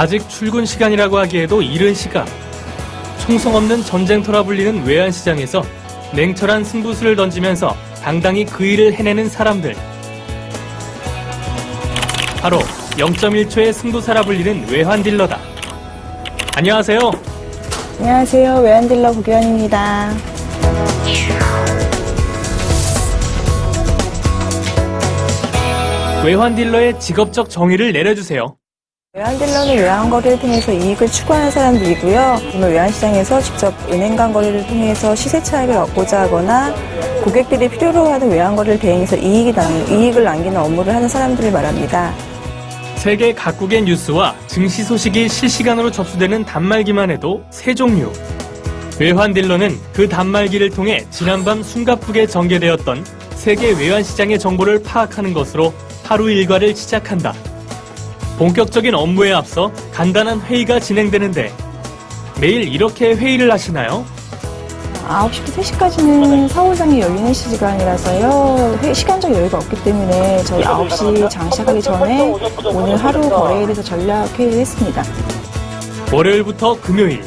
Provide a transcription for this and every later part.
아직 출근 시간이라고 하기에도 이른 시각. 총성 없는 전쟁터라 불리는 외환시장에서 냉철한 승부수를 던지면서 당당히 그 일을 해내는 사람들. 바로 0.1초의 승부사라 불리는 외환딜러다. 안녕하세요. 안녕하세요. 외환딜러 구기현입니다. 외환딜러의 직업적 정의를 내려주세요. 외환딜러는 외환거래를 통해서 이익을 추구하는 사람들이고요. 외환시장에서 직접 은행 간 거래를 통해서 시세 차익을 얻고자 하거나 고객들이 필요로 하는 외환거래를 대행해서 이익이 남, 이익을 남기는 업무를 하는 사람들을 말합니다. 세계 각국의 뉴스와 증시 소식이 실시간으로 접수되는 단말기만 해도 세 종류. 외환딜러는 그 단말기를 통해 지난밤 숨가쁘게 전개되었던 세계 외환시장의 정보를 파악하는 것으로 하루 일과를 시작한다. 본격적인 업무에 앞서 간단한 회의가 진행되는데 매일 이렇게 회의를 하시나요? 9시부터 3시까지는 사후장이 열리는 시간이라서요. 회- 시간적 여유가 없기 때문에 저희 9시 장 시작하기 전에 오늘 하루 거래에 대해서 전략 회의를 했습니다. 월요일부터 금요일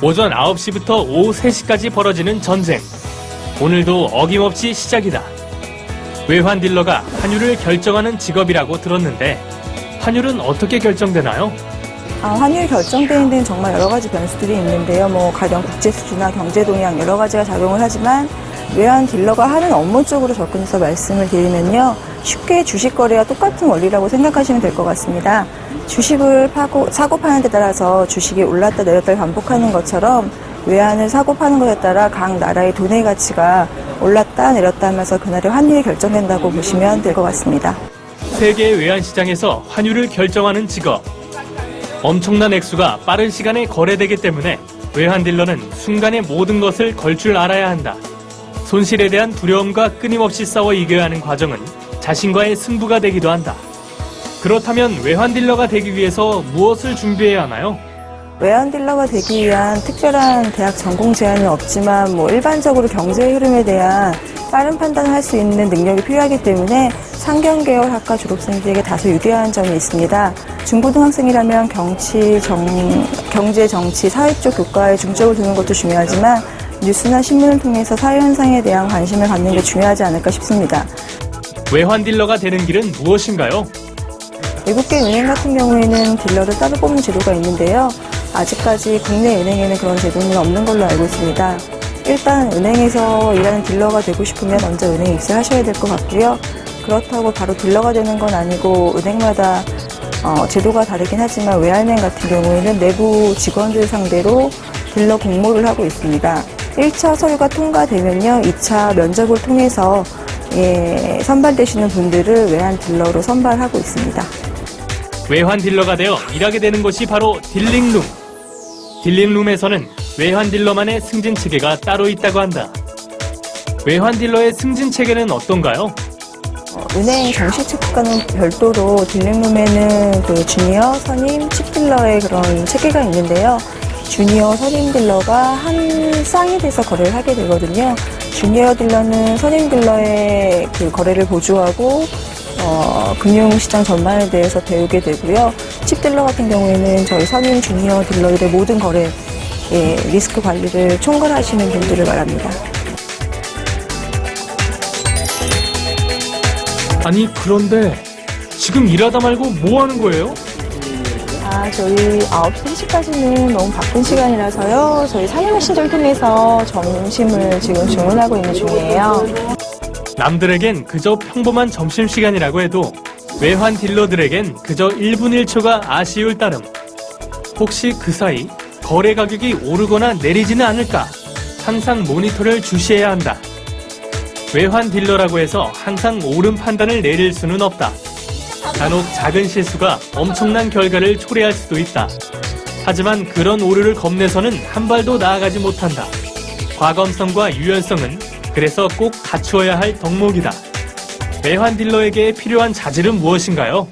오전 9시부터 오후 3시까지 벌어지는 전쟁. 오늘도 어김없이 시작이다. 외환 딜러가 환율을 결정하는 직업이라고 들었는데 환율은 어떻게 결정되나요? 아, 환율 결정되는 데는 정말 여러 가지 변수들이 있는데요. 뭐 가령 국제 수주나 경제 동향 여러 가지가 작용을 하지만 외환 딜러가 하는 업무 쪽으로 접근해서 말씀을 드리면요. 쉽게 주식 거래와 똑같은 원리라고 생각하시면 될 것 같습니다. 주식을 파고 사고 파는 데 따라서 주식이 올랐다 내렸다를 반복하는 것처럼 외환을 사고 파는 것에 따라 각 나라의 돈의 가치가 올랐다 내렸다 하면서 그날의 환율이 결정된다고 보시면 될 것 같습니다. 세계 외환 시장에서 환율을 결정하는 직업. 엄청난 액수가 빠른 시간에 거래되기 때문에 외환 딜러는 순간에 모든 것을 걸 줄 알아야 한다. 손실에 대한 두려움과 끊임없이 싸워 이겨야 하는 과정은 자신과의 승부가 되기도 한다. 그렇다면 외환 딜러가 되기 위해서 무엇을 준비해야 하나요? 외환 딜러가 되기 위한 특별한 대학 전공 제한은 없지만 뭐 일반적으로 경제 흐름에 대한 빠른 판단을 할 수 있는 능력이 필요하기 때문에 상경계열 학과 졸업생들에게 다소 유리한 점이 있습니다. 중고등학생이라면 경치, 정, 경제, 정치, 사회 쪽 교과에 중점을 두는 것도 중요하지만 뉴스나 신문을 통해서 사회 현상에 대한 관심을 갖는 게 중요하지 않을까 싶습니다. 외환 딜러가 되는 길은 무엇인가요? 외국계 은행 같은 경우에는 딜러를 따로 뽑는 제도가 있는데요. 아직까지 국내 은행에는 그런 제도는 없는 걸로 알고 있습니다. 일단 은행에서 일하는 딜러가 되고 싶으면 먼저 은행에 입사하셔야 될 것 같고요. 그렇다고 바로 딜러가 되는 건 아니고 은행마다 어, 제도가 다르긴 하지만 외환은행 같은 경우에는 내부 직원들 상대로 딜러 공모를 하고 있습니다. 1차 서류가 통과되면요, 2차 면접을 통해서 예, 선발되시는 분들을 외환 딜러로 선발하고 있습니다. 외환 딜러가 되어 일하게 되는 곳이 바로 딜링룸. 딜링룸에서는 외환 딜러만의 승진 체계가 따로 있다고 한다. 외환 딜러의 승진 체계는 어떤가요? 어, 은행 정식 체크과는 별도로 딜링룸에는 그 주니어, 선임, 칩딜러의 그런 체계가 있는데요. 주니어, 선임 딜러가 한 쌍이 돼서 거래를 하게 되거든요. 주니어 딜러는 선임 딜러의 그 거래를 보조하고 어, 금융시장 전반에 대해서 배우게 되고요. 칩딜러 같은 경우에는 저희 선임 주니어 딜러들의 모든 거래 예, 리스크 관리를 총괄하시는 분들을 말합니다. 아니 그런데 지금 일하다 말고 뭐 하는 거예요? 아, 저희 9시 3시까지는 너무 바쁜 시간이라서요. 저희 시를 통해서 점심을 지금 주문하고 있는 중이에요. 남들에겐 그저 평범한 점심시간이라고 해도 외환 딜러들에겐 그저 1분 1초가 아쉬울 따름. 혹시 그 사이 거래 가격이 오르거나 내리지는 않을까 항상 모니터를 주시해야 한다. 외환 딜러라고 해서 항상 옳은 판단을 내릴 수는 없다. 간혹 작은 실수가 엄청난 결과를 초래할 수도 있다. 하지만 그런 오류를 겁내서는 한 발도 나아가지 못한다. 과검성과 유연성은 그래서 꼭 갖추어야 할 덕목이다. 외환 딜러에게 필요한 자질은 무엇인가요?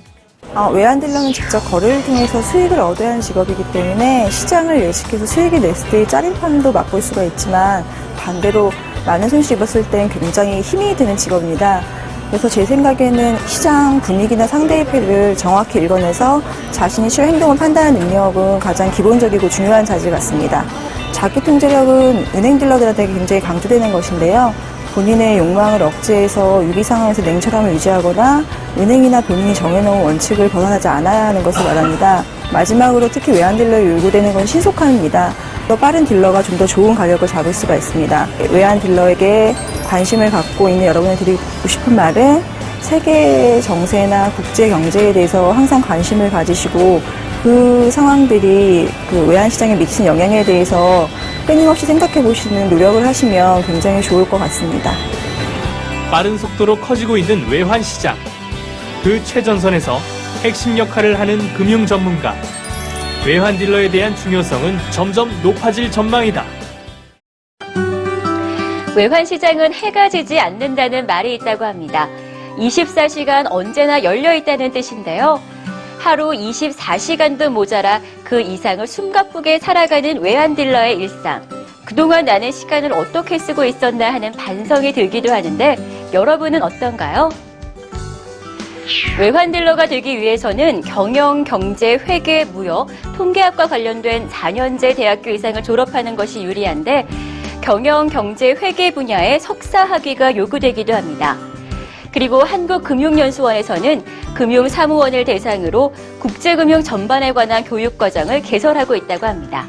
아, 외환 딜러는 직접 거래를 통해서 수익을 얻어야 하는 직업이기 때문에 시장을 예측해서 수익이 냈을 때의 짜릿함도 맛볼 수가 있지만 반대로 많은 손실 입었을 땐 굉장히 힘이 드는 직업입니다. 그래서 제 생각에는 시장 분위기나 상대표를 정확히 읽어내서 자신이 실 행동을 판단하는 능력은 가장 기본적이고 중요한 자질 같습니다. 자기 통제력은 은행 딜러들한테 굉장히 강조되는 것인데요. 본인의 욕망을 억제해서 위기 상황에서 냉철함을 유지하거나 은행이나 본인이 정해놓은 원칙을 벗어나지 않아야 하는 것을 말합니다. 마지막으로 특히 외환 딜러에 요구되는 건 신속함입니다. 더 빠른 딜러가 좀 더 좋은 가격을 잡을 수가 있습니다. 외환 딜러에게 관심을 갖고 있는 여러분에 드리고 싶은 말은 세계 정세나 국제 경제에 대해서 항상 관심을 가지시고 그 상황들이 그 외환 시장에 미치는 영향에 대해서 끊임없이 생각해 보시는 노력을 하시면 굉장히 좋을 것 같습니다. 빠른 속도로 커지고 있는 외환 시장. 그 최전선에서 핵심 역할을 하는 금융 전문가. 외환 딜러에 대한 중요성은 점점 높아질 전망이다. 외환 시장은 해가 지지 않는다는 말이 있다고 합니다. 24시간 언제나 열려 있다는 뜻인데요. 하루 24시간도 모자라 그 이상을 숨가쁘게 살아가는 외환 딜러의 일상. 그동안 나는 시간을 어떻게 쓰고 있었나 하는 반성이 들기도 하는데 여러분은 어떤가요? 외환 딜러가 되기 위해서는 경영, 경제, 회계, 무역, 통계학과 관련된 4년제 대학교 이상을 졸업하는 것이 유리한데 경영, 경제, 회계 분야의 석사 학위가 요구되기도 합니다. 그리고 한국금융연수원에서는 금융사무원을 대상으로 국제금융 전반에 관한 교육과정을 개설하고 있다고 합니다.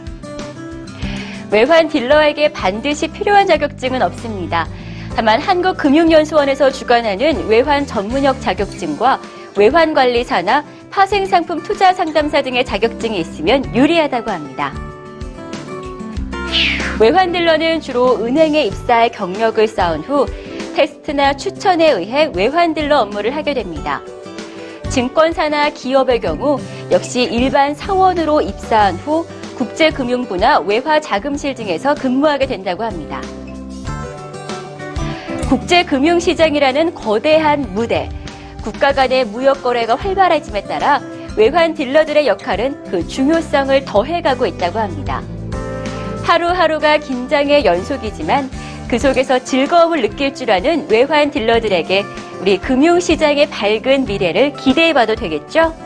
외환 딜러에게 반드시 필요한 자격증은 없습니다. 다만 한국금융연수원에서 주관하는 외환 전문역 자격증과 외환관리사나 파생상품 투자 상담사 등의 자격증이 있으면 유리하다고 합니다. 외환 딜러는 주로 은행에 입사해 경력을 쌓은 후 테스트나 추천에 의해 외환 딜러 업무를 하게 됩니다. 증권사나 기업의 경우 역시 일반 사원으로 입사한 후 국제금융부나 외화자금실 등에서 근무하게 된다고 합니다. 국제금융시장이라는 거대한 무대, 국가 간의 무역 거래가 활발해짐에 따라 외환 딜러들의 역할은 그 중요성을 더해가고 있다고 합니다. 하루하루가 긴장의 연속이지만 그 속에서 즐거움을 느낄 줄 아는 외환 딜러들에게 우리 금융시장의 밝은 미래를 기대해 봐도 되겠죠?